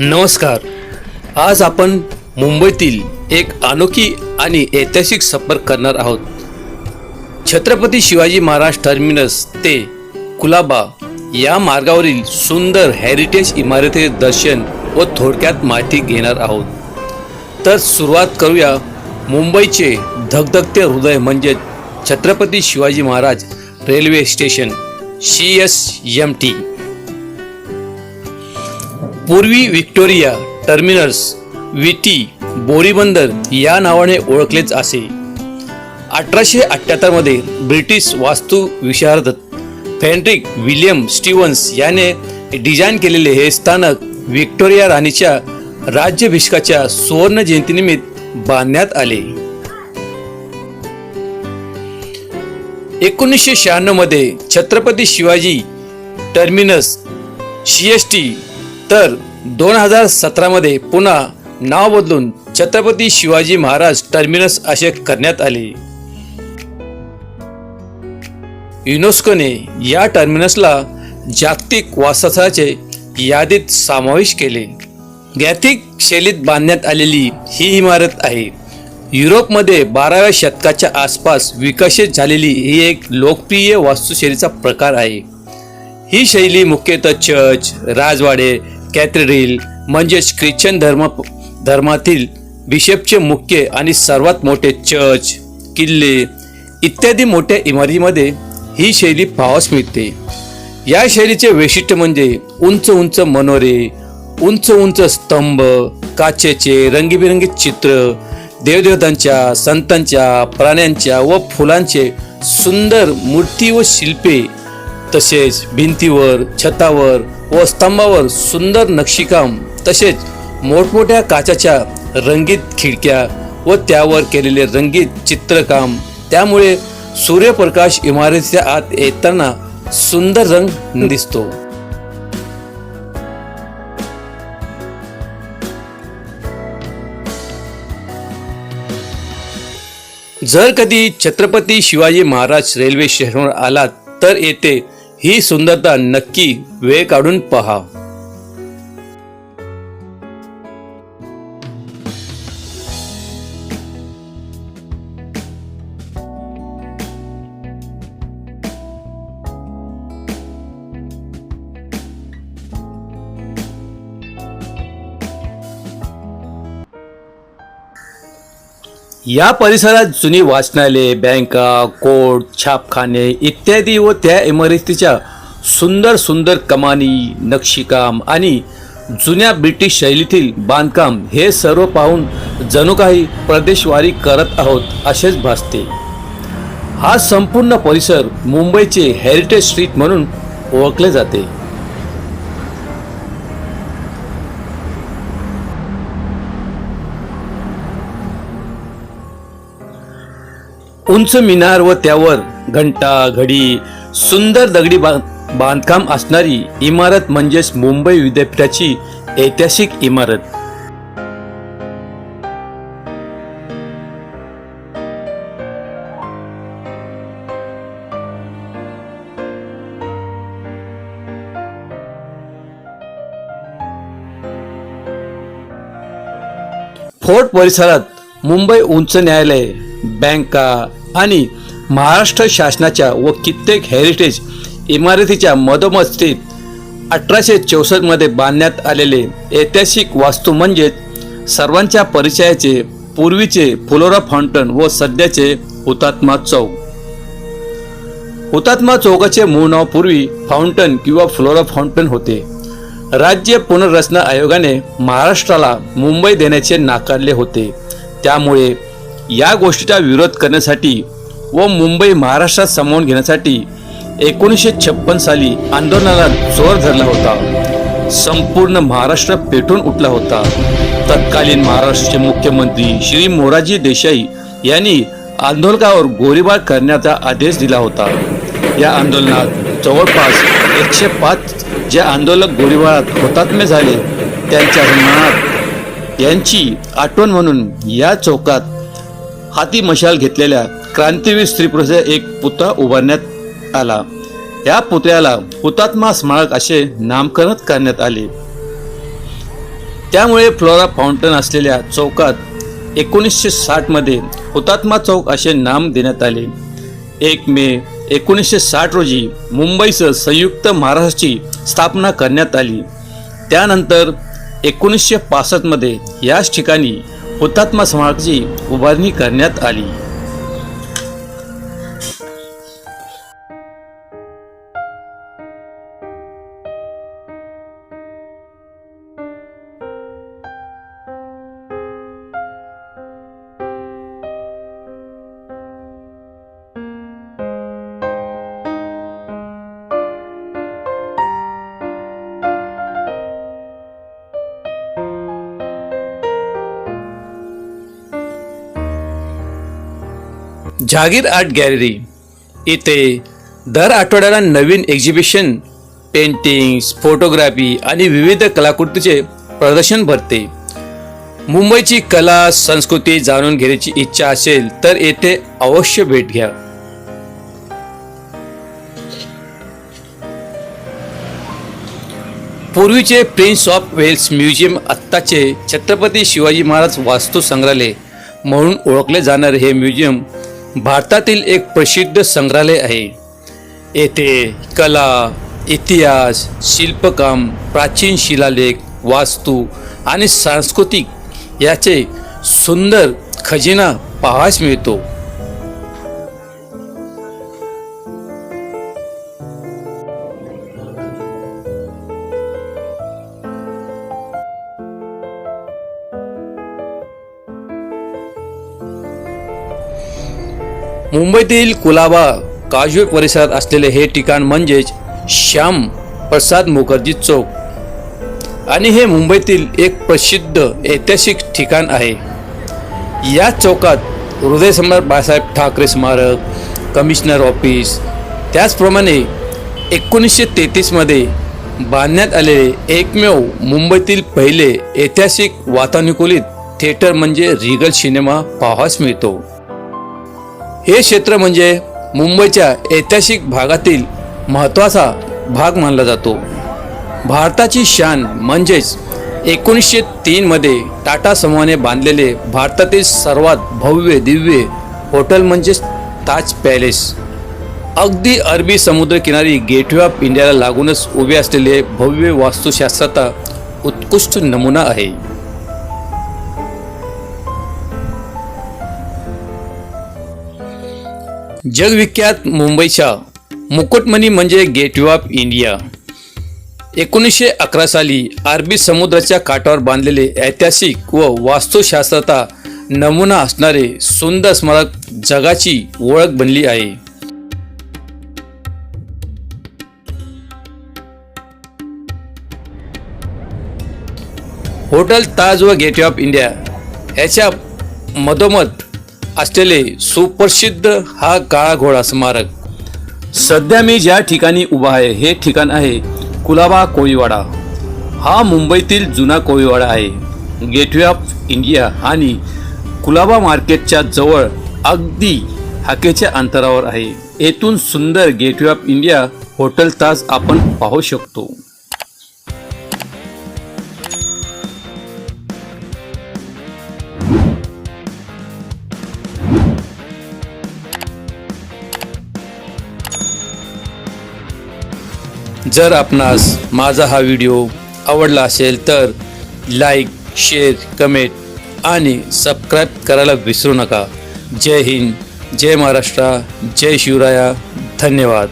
नमस्कार. आज आपण मुंबईतील एक अनोखी आणि ऐतिहासिक सफर करणार आहोत. छत्रपती शिवाजी महाराज टर्मिनस ते कुलाबा या मार्गावरील सुंदर हेरिटेज इमारतीचे दर्शन व थोडक्यात माहिती घेणार आहोत. तर सुरुवात करूया मुंबईचे धगधगते हृदय म्हणजे Chhatrapati Shivaji Maharaj railway station C S M T पूर्वी व्हिक्टोरिया टर्मिनस विटी बोरीबंदर या नावाने ओळखलेच असे. अठराशे अठ्ठ्याहत्तरमध्ये ब्रिटिश वास्तुविशारद फेंड्रिक स्टीवन्स स्टीव्हन्स याने डिझाईन केलेले हे स्थानक व्हिक्टोरिया राणीच्या राज्याभिषेकाच्या सुवर्ण जयंतीनिमित्त बांधण्यात आले. एकोणीसशे शहाण्णवमध्ये Chhatrapati Shivaji Terminus C S T तर दोन हजार सतरामध्ये पुन्हा नाव बदलून छत्रपती शिवाजी महाराज टर्मिनस असे करण्यात आले. युनेस्कोने या टर्मिनसला जागतिक वारसाचे यादीत समावेश केले. गॅथिक शैलीत बांधण्यात आलेली ही इमारत आहे. युरोपमध्ये बाराव्या शतकाच्या आसपास विकसित झालेली ही एक लोकप्रिय वास्तुशैलीचा प्रकार आहे. ही शैली मुख्यतः चर्च राजवाडे कॅथेड्रिल म्हणजेच ख्रिश्चन धर्म धर्मातील बिशपचे मुख्य आणि सर्वात मोठे चर्च किल्ले इत्यादी मोठ्या इमारतीमध्ये ही शैली पाहावयास मिळते. या शैलीचे वैशिष्ट्य म्हणजे उंच उंच मनोरे उंच उंच स्तंभ काचेचे रंगीबिरंगी चित्र देवदेवतांच्या संतांच्या प्राण्यांच्या व फुलांचे सुंदर मूर्ती व शिल्पे तसेच भिंतीवर छतावर व स्तंभावर सुंदर नक्षीकाम तसेच मोठमोठ्या काचाच्या रंगीत खिडक्या व त्यावर केलेले रंगीत चित्रकाम. त्यामुळे सूर्यप्रकाश इमारतीच्या आत येताना सुंदर रंग दिसतो. जर कधी छत्रपती शिवाजी महाराज रेल्वे स्टेशनवर आलात तर येथे ही सुंदरता नक्की वेळ काढून पहा. या परिसरात जुनी वाचनालये बँका कोर्ट छापखाने इत्यादी व त्या इमारतीच्या सुंदर सुंदर कमानी नक्षीकाम आणि जुन्या ब्रिटिश शैलीतील बांधकाम हे सर्व पाहून जणू काही प्रदेशवारी करत आहोत असेच भासते. हा संपूर्ण परिसर मुंबईचे हेरिटेज स्ट्रीट म्हणून ओळखले जाते. उंच मिनार व त्यावर घंटा घडी सुंदर दगडी बांधकाम असणारी इमारत म्हणजेच मुंबई विद्यापीठाची ऐतिहासिक इमारत. फोर्ट परिसरात मुंबई उंच न्यायालय बँका आणि महाराष्ट्र शासनाच्या व कित्येक हेरिटेज इमारतीच्या मधोमध स्थित अठराशे चौसष्टमध्ये बांधण्यात आलेले ऐतिहासिक वास्तू म्हणजेच सर्वांच्या परिचयाचे पूर्वीचे फुलोरा फाउंटन व सध्याचे हुतात्मा चौक. हुतात्मा चौकाचे मूळ नाव पूर्वी फाउंटन किंवा फ्लोरा फाउंटन होते. राज्य पुनर्रचना आयोगाने महाराष्ट्राला मुंबई देण्याचे नाकारले होते. त्यामुळे या गोष्टीचा विरोध करण्यासाठी व मुंबई महाराष्ट्रात सामावून घेण्यासाठी एकोणीसशे छप्पन साली आंदोलनाला जोर धरला होता. संपूर्ण महाराष्ट्र पेटून उठला होता. तत्कालीन महाराष्ट्राचे मुख्यमंत्री श्री मोराजी देसाई यांनी आंदोलकावर गोळीबार करण्याचा आदेश दिला होता. या आंदोलनात जवळपास एकशे पाच जे आंदोलक गोळीबारात हुतात्मे झाले त्यांच्या सन्मानात यांची आठवण म्हणून या चौकात हाती मशाल घेतलेल्या क्रांतीवीर स्त्री पुरुषाचा एक पुतळा उभारण्यात आला. या पुतळ्याला हुतात्मा स्मारक असे नामकरण करण्यात आले. त्यामुळे फ्लोरा फाउंटन असलेल्या चौकात एकोणीसशे साठमध्ये हुतात्मा चौक असे नाम देण्यात आले. एक मे एकोणीसशे साठ रोजी मुंबईसह संयुक्त महाराष्ट्राची स्थापना करण्यात आली. त्यानंतर एकोणीसशे पासष्टमध्ये याच ठिकाणी हुतात्मा स्मारकाची उभारणी करण्यात आली. Jehangir Art Gallery. इथे दर आठवड्याला नवीन एक्झिबिशन पेंटिंग्स फोटोग्राफी आणि विविध कलाकृतीचे प्रदर्शन भरते. मुंबईची कला संस्कृती जाणून घेण्याची इच्छा असेल तर येथे अवश्य भेट घ्या. पूर्वीचे प्रिन्स ऑफ वेल्स म्युझियम आत्ताचे छत्रपती शिवाजी महाराज वास्तू संग्रहालय म्हणून ओळखले जाणारे हे म्युझियम भारतातील एक प्रसिद्ध संग्रहालय आहे. येथे कला इतिहास शिल्पकाम प्राचीन शिलालेख वास्तू आणि सांस्कृतिक याचे सुंदर खजिना पाहास मिळतो. मुंबईतील कुलाबा काजवे परिसरात असलेले हे ठिकाण म्हणजेच श्याम प्रसाद मुखर्जी चौक. आणि हे मुंबईतील एक प्रसिद्ध ऐतिहासिक ठिकाण आहे. या चौकात हृदयसम्राट बाळासाहेब ठाकरे स्मारक कमिशनर ऑफिस त्याचप्रमाणे एकोणीसशे तेहतीसमध्ये बांधण्यात आलेले एकमेव मुंबईतील पहिले ऐतिहासिक वातानुकूलित थिएटर म्हणजे रिगल सिनेमा पाहास मिळतो. हे क्षेत्र म्हणजे मुंबईच्या ऐतिहासिक भागातील महत्त्वाचा भाग मानला जातो. भारताची शान म्हणजेच एकोणीसशे तीनमध्ये टाटा समूहाने बांधलेले भारतातील सर्वात भव्य दिव्य हॉटेल म्हणजेच ताज पॅलेस. अगदी अरबी समुद्रकिनारी गेटवे ऑफ इंडियाला लागूनच उभे असलेले भव्य वास्तुशास्त्राचा उत्कृष्ट नमुना आहे. जगविख्यात मुंबईच्या मुकुटमणी म्हणजे गेटवे ऑफ इंडिया. एकोणीसशे अकरा साली अरबी समुद्राच्या काठावर बांधलेले ऐतिहासिक व वास्तुशास्त्रता नमुना असणारे सुंदर स्मारक जगाची ओळख बनली आहे. होटल ताज व गेटवे ऑफ इंडिया याच्या मधोमध असलेले सुप्रसिद्ध हा काळा घोडा स्मारक. सध्या मी ज्या ठिकाणी उभा आहे हे ठिकाण आहे कुलाबा कोळीवाडा. हा मुंबईतील जुना कोळीवाडा आहे. गेटवे ऑफ इंडिया आणि कुलाबा मार्केटच्या जवळ अगदी हाकेच्या अंतरावर आहे. येथून सुंदर Gateway of India hotel Taj आपण पाहू शकतो. जर आपणास माझा हा व्हिडिओ आवडला असेल तर लाईक शेअर कमेंट आणि सबस्क्राईब करायला विसरू नका. जय हिंद जय महाराष्ट्र जय शिवराया. धन्यवाद.